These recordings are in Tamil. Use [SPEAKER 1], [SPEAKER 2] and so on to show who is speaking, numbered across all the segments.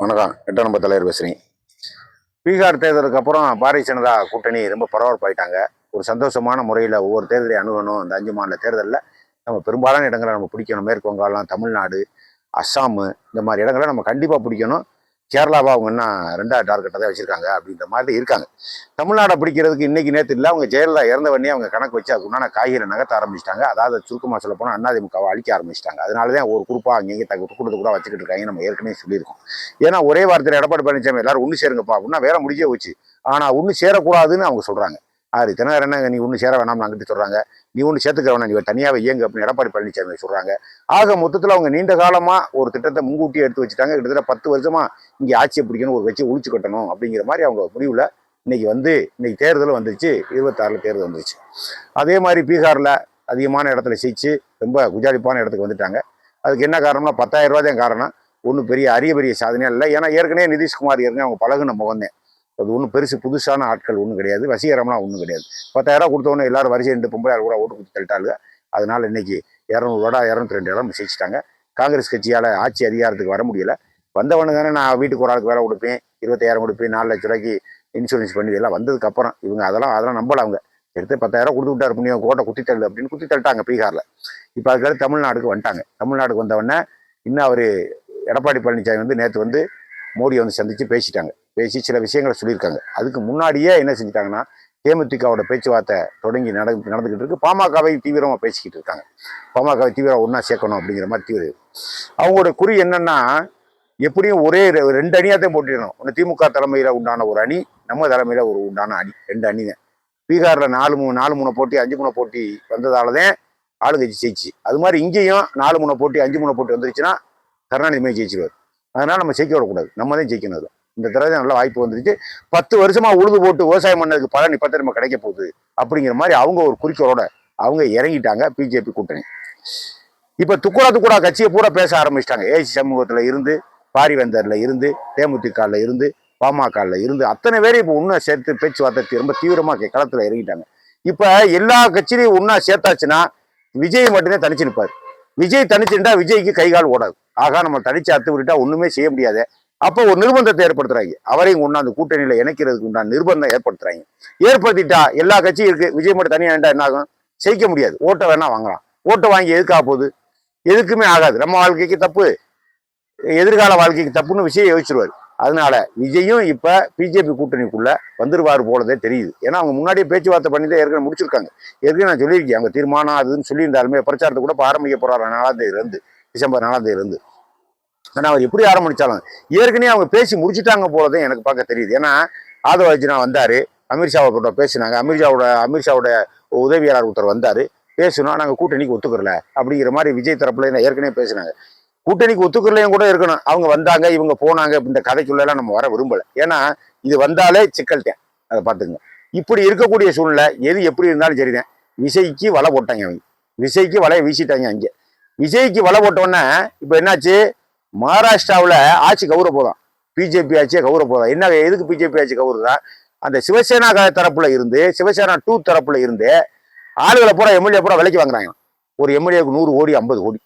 [SPEAKER 1] வணக்கம். எட்டாம் நம்பர் தலைவர் பேசுகிறேன் பீகார் தேர்தலுக்கு அப்புறம் பாரதிய ஜனதா கூட்டணி ரொம்ப பரபரப்பாயிட்டாங்க ஒரு சந்தோஷமான முறையில் ஒவ்வொரு தேர்தலையும் அணுகணும். இந்த அஞ்சு மாநில தேர்தலில் நம்ம பெரும்பாலான இடங்களை நம்ம பிடிக்கணும். மேற்கு வங்காளம் தமிழ்நாடு அஸ்ஸாமு இந்த மாதிரி இடங்களை நம்ம கண்டிப்பாக பிடிக்கணும். கேரளாவை அவங்க என்ன ரெண்டாவது டார்கெட்டை தான் வச்சுருக்காங்க அப்படின்ற மாதிரி இருக்காங்க. தமிழ்நாடை பிடிக்கிறதுக்கு இன்னைக்கு நேற்று இல்லை அவங்க ஜெயலலிதா இறந்த அவங்க கணக்கு வச்சு அதுக்குண்டான காய்கறி நகர்த்த ஆரம்பிச்சிட்டாங்க. அதாவது சுருக்கமாக சொல்ல போனால் அண்ணாதிமுகவை அழிக்க ஆரம்பிச்சிட்டாங்க. அதனால தான் ஒரு குரூப்பாக அங்கேயே தங்க கொடுத்து கூட வச்சுக்கிட்டு இருக்காங்க நம்ம ஏற்கனவே சொல்லியிருக்கோம். ஏன்னா ஒரே வாரத்தில் எடப்பாடி பழனிசாமி எல்லாரும் ஒன்று சேருங்கப்பா அப்படின்னா வேற முடிஞ்சே வச்சு ஆனால் ஒன்று சேரக்கூடாதுன்னு அவங்க சொல்கிறாங்க ஆறு தினகரன் என்ன நீ ஒன்று சேர வேணாம்னு நாங்கிட்டு சொல்கிறாங்க நீ ஒன்று சேர்த்துக்க வேணாம் நீ தனியாகவே இயங்கு அப்படின்னு எடப்பாடி பழனிசாமி சொல்கிறாங்க ஆக மொத்தத்தில் அவங்க நீண்ட காலமாக ஒரு திட்டத்தை முன்கூட்டி எடுத்து வச்சுட்டாங்க. கிட்டத்தட்ட பத்து வருஷமாக இங்கே ஆட்சியை பிடிக்கணும் ஒரு வச்சு ஒழிச்சு கட்டணும் அப்படிங்கிற மாதிரி அவங்க முடிவில் இன்னைக்கு வந்து இன்றைக்கி தேர்தல் வந்துருச்சு. இருபத்தாறில் தேர்தல் வந்துருச்சு. அதே மாதிரி பீகாரில் அதிகமான இடத்துல ஜெயிச்சு ரொம்ப குஜாலிப்பான இடத்துக்கு வந்துட்டாங்க. அதுக்கு என்ன காரணம்னா பத்தாயிரம் ரூபா தான் காரணம். ஒன்றும் பெரிய அரிய பெரிய சாதனையாக இல்லை. ஏன்னா ஏற்கனவே நிதிஷ்குமார் ஏற்கனவே அவங்க பழகுன முகந்தேன் அது ஒன்றும் பெருசு புதுசான ஆட்கள் ஒன்றும் கிடையாது. வசீகரம்லாம் ஒன்றும் கிடையாது. பத்தாயிரம் கொடுத்தவொன்னே எல்லாரும் வரிசை ரெண்டு பொம்பளை கூட ஓட்டு கொடுத்து தள்ளிட்டாங்க அதனால் இன்னைக்கு இரநூறுவா இரநூத்தி ரெண்டு இடம் ஜெயிச்சிட்டாங்க. காங்கிரஸ் கட்சியால் ஆட்சி அதிகாரத்துக்கு வர முடியல. வந்தவனு தானே நான் வீட்டுக்கு ஒரு ஆளுக்கு வேலை கொடுப்பேன் இருபத்தாயிரம் கொடுப்பேன் நாலு லட்ச ரூபாய்க்கு இன்சூரன்ஸ் பண்ணி எல்லாம் வந்ததுக்கு அப்புறம் இவங்க அதெல்லாம் அதெல்லாம் நம்பல அவங்க. எடுத்து பத்தாயிரம் கொடுத்து விட்டாரு புண்ணியம் கோட்டை குத்தி தள்ளு அப்படின்னு குத்தி தள்ளிட்டாங்க பீகாரில். இப்போ அதுக்கடுத்து தமிழ்நாடுக்கு வந்துட்டாங்க. தமிழ்நாடுக்கு வந்தவொடனே இன்னும் அவர் எடப்பாடி பழனிசாமி வந்து நேற்று வந்து மோடியை வந்து சந்தித்து பேசிட்டாங்க. பேசி சில விஷயங்களை சொல்லியிருக்காங்க. அதுக்கு முன்னாடியே என்ன செஞ்சிட்டாங்கன்னா தேமுதிகவோட பேச்சுவார்த்தை தொடங்கி நட நடந்துக்கிட்டு இருக்கு. பாமகவை தீவிரமாக பேசிக்கிட்டு இருக்காங்க. பாமகவை தீவிரம் ஒன்றா சேர்க்கணும் அப்படிங்கிற மாதிரி தீவிர அவங்களோட குறி என்னன்னா எப்படியும் ஒரே ரெண்டு அணியாக தான் போட்டிடணும். ஒன்று திமுக தலைமையில் உண்டான ஒரு அணி நம்ம தலைமையில் ஒரு உண்டான அணி. ரெண்டு அணி தான். பீகாரில் நாலு மூணு நாலு மூணு போட்டி அஞ்சு மூணு போட்டி வந்ததால தான் ஆளுங்கட்சி ஜெயிச்சு. அது மாதிரி இங்கேயும் நாலு மூணு போட்டி அஞ்சு மூணு போட்டி வந்துருச்சுன்னா கருணாநிதி மாதிரி ஜெயிச்சிருவார். அதனால் நம்ம ஜெயிக்க விடக்கூடாது. நம்ம தான் ஜெயிக்கணும் அது இந்த தடவை நல்ல வாய்ப்பு வந்துருச்சு. பத்து வருஷமா உழுது போட்டு விவசாயம் பண்ணதுக்கு பலன் இப்ப நம்ம கிடைக்க போகுது. அப்படிங்கிற மாதிரி அவங்க ஒரு குறிக்கோளோட அவங்க இறங்கிட்டாங்க பிஜேபி கூட்டணி. இப்ப துக்குடா துக்குடா கட்சியை பூரா பேச ஆரம்பிச்சிட்டாங்க. ஏசி சமூகத்துல இருந்து பாரிவேந்தர்ல இருந்து தேமுதிகல இருந்து பாமகல இருந்து அத்தனை பேரும் இப்போ ஒன்றா சேர்த்து பேச்சுவார்த்தை ரொம்ப தீவிரமா கே- களத்துல இறங்கிட்டாங்க. இப்ப எல்லா கட்சியிலையும் ஒன்றா சேர்த்தாச்சுன்னா விஜய் மட்டும்தான் தனிச்சு நிற்பார் விஜய் தனிச்சுட்டா விஜய்க்கு கை கால் ஓடாது. ஆகா நம்ம தனிச்சு அத்து விட்டுட்டா ஒண்ணுமே செய்ய முடியாது. அப்போ ஒரு நிர்பந்தத்தை ஏற்படுத்துறாங்க. அவரையும் கொண்டாந்து கூட்டணியில இணைக்கிறதுக்கு உண்டான நிர்பந்தம் ஏற்படுத்துறாங்க. ஏற்படுத்திட்டா எல்லா கட்சியும் இருக்கு. விஜய் மட்டும் தனியா என்ன ஆகும்? ஜெயிக்க முடியாது. ஓட்டை வேணா வாங்கலாம். ஓட்டை வாங்கி எதுக்காக போகுது? எதுக்குமே ஆகாது. நம்ம வாழ்க்கைக்கு தப்பு. எதிர்கால வாழ்க்கைக்கு தப்புன்னு விஷயம் யோசிச்சிருவாரு. அதனால விஜயும் இப்ப பிஜேபி கூட்டணிக்குள்ள வந்துருவாரு போலதே தெரியுது. ஏன்னா அவங்க முன்னாடியே பேச்சுவார்த்தை பண்ணி தான் ஏற்கனவே முடிச்சிருக்காங்க. ஏற்கனவே நான் சொல்லியிருக்கேன். அவங்க தீர்மானம் அதுன்னு சொல்லியிருந்தாலுமே பிரச்சாரத்தை கூட இப்போ ஆரம்பிக்க போறாரு. நாலாம் தேதியில இருந்து டிசம்பர் நாலாம் தேதியில ஏன்னா அவர் எப்படி ஆரம்பிச்சாலும் ஏற்கனவே அவங்க பேசி முடிச்சிட்டாங்க போலதான் எனக்கு பார்க்க தெரியுது. ஏன்னா ஆதவாஜினா வந்தார் வந்தாரு அமித்ஷாவை கூட பேசினாங்க. அமித்ஷாவோட அமித்ஷாவோட உதவியாளர் ஒருத்தர் வந்தாரு. பேசணும் நாங்கள் கூட்டணிக்கு ஒத்துக்கிறல. அப்படிங்கிற மாதிரி விஜய் தரப்புல இருந்து ஏற்கனவே பேசினாங்க. கூட்டணிக்கு ஒத்துக்கிறலையும் கூட இருக்கணும். அவங்க வந்தாங்க இவங்க போனாங்க இந்த கதைக்குள்ளெல்லாம் நம்ம வர விரும்பலை. ஏன்னா இது வந்தாலே சிக்கல்தான். அதை பார்த்துங்க இப்படி இருக்கக்கூடிய சூழ்நிலை எது எப்படி இருந்தாலும் சரிதான். விஜய்க்கு வலை போட்டாங்க அவங்க. விசைக்கு வலையை வீசிட்டாங்க அங்கே. விஜய்க்கு வலை போட்டோன்னே இப்போ என்னாச்சு? மகாராஷ்டிராவில் ஆட்சி கௌரவ போதும். பிஜேபி ஆட்சியை கௌரவ என்ன எதுக்கு பிஜேபி ஆட்சி கௌரவா அந்த சிவசேனா தரப்புல இருந்து சிவசேனா டூ தரப்புல இருந்து ஆளுகளை பூரா எம்எல்ஏ பூரா விலைக்கு வாங்குறாங்க. ஒரு எம்எல்ஏக்கு நூறு கோடி ஐம்பது கோடி.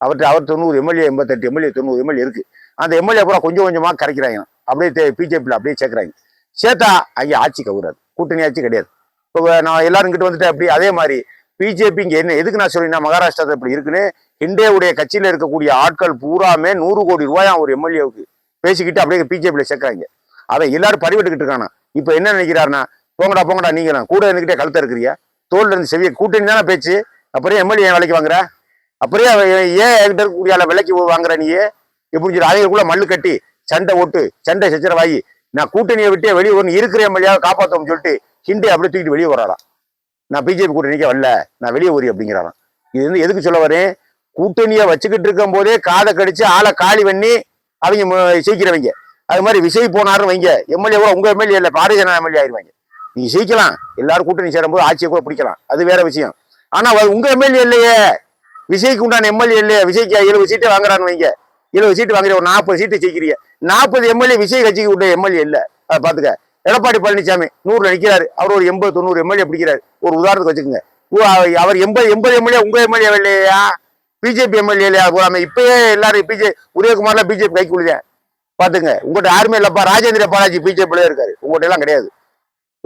[SPEAKER 1] அவர்கிட்ட அவர் தொண்ணூறு எம்எல்ஏ எண்பத்தெட்டு எம்எல்ஏ தொண்ணூறு எம்எல்ஏ இருக்கு. அந்த எம்எல்ஏ பூரா கொஞ்சம் கொஞ்சமாக கரைக்கிறாங்க. அப்படியே பிஜேபியில் அப்படியே சேர்க்குறாங்க. சேர்த்தா அங்கே ஆட்சி கவுறாது. கூட்டணி ஆட்சி கிடையாது. இப்போ நான் எல்லாரும் கிட்ட வந்துட்டு அப்படி அதே மாதிரி பிஜேபி இங்கே என்ன எதுக்கு நான் சொல்லினா மகாராஷ்டிரா இப்படி இருக்குன்னு இந்தியாவுடைய கட்சியில் இருக்கக்கூடிய ஆட்கள் பூராமே நூறு கோடி ரூபாயாம் ஒரு எம்எல்ஏவுக்கு பேசிக்கிட்டு அப்படியே பிஜேபியில் சேர்க்குறாங்க. அதை எல்லாரும் பறிவிட்டுக்கிட்டு இருக்கானா. இப்போ என்ன நினைக்கிறாருன்னா போங்கடா போங்கடா நீங்களாம் கூட இருந்துக்கிட்டே கழுத்த இருக்கிறிய தோல்ல இருந்து செவிய கூட்டணி தானே பேச்சு? அப்புறம் எம்எல்ஏ விலைக்கு வாங்குற? அப்புறம் ஏன் என்கிட்ட இருக்கக்கூடிய விலைக்கு வாங்குற நீ? எப்படி சொல்லி அவங்களுக்குள்ள மல்லு கட்டி சண்டை ஓட்டு சண்டை சச்சரவாயி நான் கூட்டணியை விட்டே வெளியே ஒன்று இருக்கிற எம்எல்ஏவை காப்பாற்றோம்னு சொல்லிட்டு ஹிண்டே அப்படியே தூக்கிட்டு வெளியே வராராம் நான் பிஜேபி கூட்டணிக்கே வரல நான் வெளியே ஊறி அப்படிங்கிறாராம். இது வந்து எதுக்கு சொல்ல வரேன்? கூட்டணியை வச்சுக்கிட்டு இருக்கும் போதே காதை கடிச்சு ஆளை காலி பண்ணி அவங்க மு- ஜெயிக்கிறவங்க. அது மாதிரி விஜய் போனாருன்னு வைங்க. எம்எல்ஏ கூட உங்க எம்எல்ஏ இல்லை பாரதிய ஜனதா எம்எல்ஏ ஆயிருவாங்க. நீங்க ஜெயிக்கலாம். எல்லாரும் கூட்டணி சேரும்போது ஆட்சியை கூட பிடிக்கலாம். அது வேற விஷயம். ஆனா அது உங்க எம்எல்ஏ இல்லையே. விஜய்க்கு உண்டான எம்எல்ஏ இல்லையே. விஜய்க்கு எழுபது சீட்டு வாங்குறான்னு வைங்க. எழுபது சீட்டு வாங்குறீங்க ஒரு நாற்பது சீட்டு ஜெயிக்கிறீங்க. நாற்பது எம்எல்ஏ விஜய் கட்சிக்கு உள்ள எம்எல்ஏ இல்லை. அதை பாத்துக்க. எடப்பாடி பழனிசாமி நூறுல நிக்கிறாரு. அவர் ஒரு எண்பது தொண்ணூறு எம்எல்ஏ பிடிக்கிறாரு. ஒரு உதாரணத்துக்கு வச்சுக்கோங்க. ஓ, அவர் எண்பது எண்பது எம்எல்ஏ உங்க எம்எல்ஏ இல்லையா? பிஜேபி எம்எல்ஏ இல்லையா? போகாம இப்பயே எல்லாரும் பிஜே உதயகுமார்லாம் பிஜேபி கைக்குள்ளுதேன் பாத்துங்க உங்கள்கிட்ட யாருமே இல்லப்பா. ராஜேந்திர பாலாஜி பிஜேபியிலே இருக்காரு. உங்கள்கிட்ட எல்லாம் கிடையாது.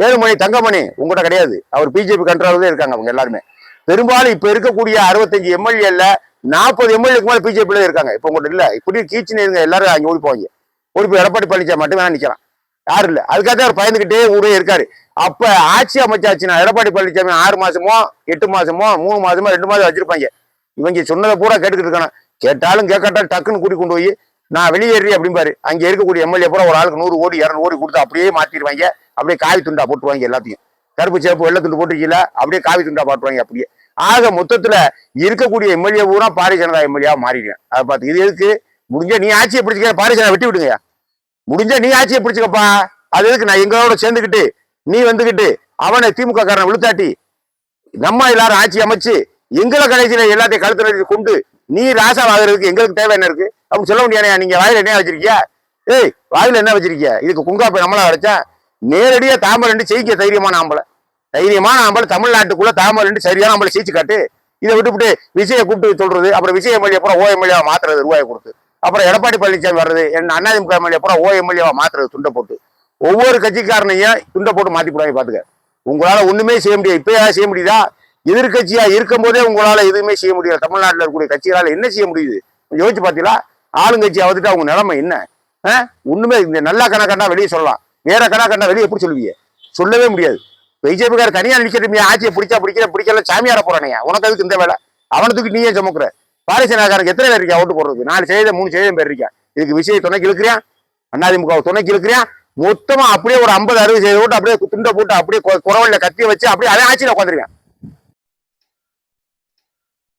[SPEAKER 1] வேலுமணி தங்கமணி உங்கள்கிட்ட கிடையாது. அவர் பிஜேபி கண்ட்ரோலே இருக்காங்க அவங்க எல்லாருமே. பெரும்பாலும் இப்ப இருக்கக்கூடிய அறுபத்தஞ்சு எம்எல்ஏல நாற்பது எம்எல்ஏக்கு மேல பிஜேபியிலே இருக்காங்க. இப்ப உங்கள்கிட்ட இல்ல. இப்படி கீச்சுன்னு இருங்க. எல்லாரும் அங்கே ஓடி போவாங்க. ஓடி போய் எடப்பாடி பழனிசாமி மட்டும் வேணா நிக்கலாம் யாரும் இல்லை. அதுக்காக அவர் பயந்துகிட்டே ஊரே இருக்காரு. அப்ப ஆட்சி அமைச்சாச்சுன்னா எடப்பாடி பழனிசாமி ஆறு மாசமோ எட்டு மாசமோ மூணு மாசமோ ரெண்டு மாதம் வச்சிருப்பாங்க. இவங்க சொன்னதை பூரா கேட்டுக்கிட்டு இருக்கானா கேட்டாலும் கேட்காட்டாலும் டக்குன்னு கூட்டி கொண்டு போய் நான் வெளியேறி அப்படிம்பாரு. அங்க இருக்கக்கூடிய எம்எல்ஏ பூரா ஒரு ஆளுக்கு நூறு கோடி இரநூறு கோடி கொடுத்து அப்படியே மாத்திடுவாங்க. அப்படியே காவி துண்டா போட்டுருவாங்க எல்லாத்தையும். கருப்பு சேப்பு வெள்ளை துண்டு போட்டுருக்கீங்களா அப்படியே காவி துண்டா பாட்டுவாங்க அப்படியே. ஆக மொத்தத்துல இருக்கக்கூடிய எம்எல்ஏ பூரா பாரதிய ஜனதா எம்எல்ஏவா மாறிடுவேன். அதை பார்த்து இது எதுக்கு? முடிஞ்ச நீ ஆட்சியை பிடிச்சிக்க பாரதிய ஜனதா வெட்டி விடுங்க முடிஞ்ச நீ ஆட்சியை பிடிச்சிக்கப்பா. அது எதுக்கு? நான் எங்களோட சேர்ந்துக்கிட்டு நீ வந்துகிட்டு அவனை திமுக காரனை விழுத்தாட்டி நம்ம எல்லாரும் ஆட்சி அமைச்சு எங்களை கடைசியில எல்லாத்தையும் கழுத்துல இருந்து கொண்டு நீ ராசா வாங்குறதுக்கு எங்களுக்கு தேவை என்ன இருக்கு? அப்படின்னு சொல்ல முடியாது நீங்க வாயில என்ன வச்சிருக்கியா? ஏய் வாயில என்ன வச்சிருக்கியா? இதுக்கு குங்காப்பை நம்மளா வச்சா நேரடியா தாமரை ரெண்டு செய்க தைரியமான ஆம்பளை. தைரியமான ஆம்பளை தமிழ்நாட்டுக்குள்ள தாமரை ரெண்டு சரியான ஆம்பளை சீச்சு காட்டு. இதை விட்டுவிட்டு விஜய கூப்பிட்டு சொல்றது அப்புறம் விஜய் எம்எல்ஏ அப்புறம் ஓ எம்எல்ஏ மாத்துறது ரூபாயை கொடுத்து. அப்புறம் எடப்பாடி பழனிசாமி வர்றது என்ன அண்ணாதிமுக எம்எல்ஏ அப்புறம் ஓ எம்எல்ஏவா மாத்துறது துண்டை போட்டு. ஒவ்வொரு கட்சிக்காரனையும் துண்டை போட்டு மாத்தி போடுவாங்க பாத்துக்க. உங்களால ஒண்ணுமே செய்ய முடியாது. இப்பயா செய்ய முடியுதா? எதிர்கட்சியா இருக்கும் போதே உங்களால எதுவுமே செய்ய முடியல. தமிழ்நாட்டில் இருக்கக்கூடிய கட்சிகளால் என்ன செய்ய முடியுது? யோசிச்சு பாத்தீங்களா? ஆளுங்கட்சி வந்துட்டு அவங்க நிலைமை என்ன? ஆ? ஒண்ணுமே இந்த நல்லா கணக்கண்டா வெளியே சொல்லலாம். வேற கணக்கண்டா வெளியே எப்படி சொல்லுவீங்க? சொல்லவே முடியாது. பிஜேபிக்கார தனியா நினைச்சிட்டு ஆட்சியை பிடிச்சா பிடிக்கிற பிடிக்கல சாமியார போறானே உனக்கு அதுக்கு இந்த வேலை? அவனத்துக்கு நீயே சுமக்குற. பாரிசனாக்காரருக்கு எத்தனை பேர் இருக்கா ஓட்டு போடுறது நாலு சதவீதம் மூணு சதவீதம் பேர் இருக்கா இதுக்கு விஷயம் துணைக்கு இழுக்கிறியா? அண்ணாதிமுக துணைக்கு இழுக்கிறியா? மொத்தமா அப்படியே ஒரு ஐம்பது அறுபது செய்த ஓட்டு அப்படியே துண்டை போட்டு அப்படியே குறவல்ல கத்தி வச்சு அப்படியே அதே ஆட்சியில் உட்காந்துருவேன்